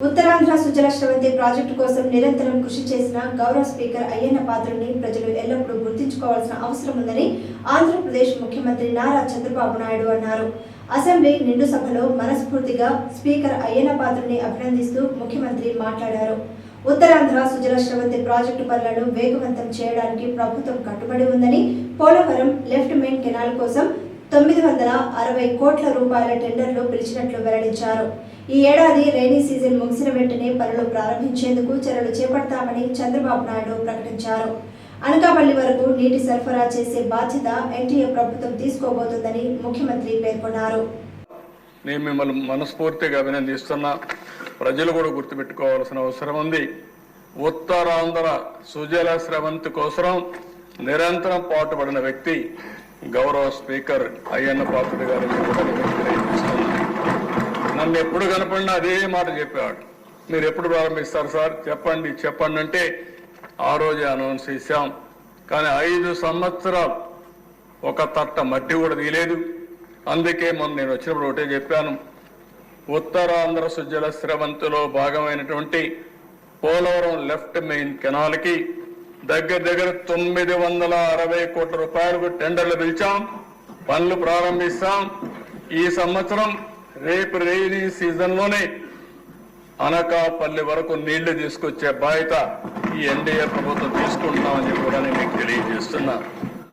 Uttarandhra Sujala Sravanthi project కోసం నిరంతరం కృషి చేసిన గౌరవ స్పీకర్ అయ్యన్న పాత్రని ప్రజలు ఎల్లప్పుడూ గుర్తుంచుకోవాల్సిన అవసరం ఉందని ఆంధ్రప్రదేశ్ ముఖ్యమంత్రి నారా చంద్రబాబు నాయుడు అన్నారు. అసెంబ్లీ నిండు సభలో మనస్ఫూర్తిగా స్పీకర్ అయ్యన్న పాత్రని అభినందిస్తూ ముఖ్యమంత్రి మాట్లాడారు. ఉత్తరాంధ్ర సుజల శ్రవంతి ప్రాజెక్టు పనులను వేగవంతం చేయడానికి ప్రభుత్వం కట్టుబడి ఉందని పోలవరం లెఫ్ట్ మెయిన్ కెనాల్ కోసం తొమ్మిది వందల అరవై కోట్ల రూపాయల టెండర్లు పిలిచినట్లు వెల్లడించారు. ఈ ఏడాది రైనీ సీజన్ ముగిసిన వెంటనే పనులు ప్రారంభించేందుకు చర్యలు చేపడతామని చంద్రబాబు నాయుడు ప్రకటించారు. అనకాపల్లి వరకు నీటి సరఫరా చేసే బాధ్యత ఎన్టీఏ ప్రభుత్వం తీసుకోబోతోందని ముఖ్యమంత్రి పేర్కొన్నారు. నేను మిమ్మల్ని మనస్ఫూర్తిగా అభినందిస్తున్నా. ప్రజలు కూడా గుర్తుపెట్టుకోవాల్సిన అవసరం ఉంది. ఉత్తరాంధ్ర సుజల స్రవంతి కోసం నిరంతరం పాటుపడిన వ్యక్తి. గౌరవ స్పీకర్ అయ్యన్న పాత్రుడు గారిని నన్ను ఎప్పుడు కనపడినా అదే మాట చెప్పేవాడు. మీరు ఎప్పుడు ప్రారంభిస్తారు సార్? చెప్పండి చెప్పండి అంటే ఆ రోజే అనౌన్స్ చేశాం. కానీ ఐదు సంవత్సరాలు ఒక తట్ట మట్టి కూడా తీయలేదు. అందుకే మొన్న నేను వచ్చినప్పుడు ఒకటే చెప్పాను. ఉత్తరాంధ్ర సుజల స్రవంతిలో భాగమైనటువంటి పోలవరం లెఫ్ట్ మెయిన్ కెనాల్కి దగ్గర దగ్గర తొమ్మిది వందల అరవై కోట్ల రూపాయలకు టెండర్లు పిలిచాం. పనులు ప్రారంభిస్తాం. ఈ సంవత్సరం రేపు రైనీ సీజన్లోనే అనకాపల్లి వరకు నీళ్ళు తీసుకొచ్చే బాధ్యత ఈ ఎన్డీఏ ప్రభుత్వం తీసుకుంటున్నామని కూడా నేను మీకు తెలియజేస్తున్నా.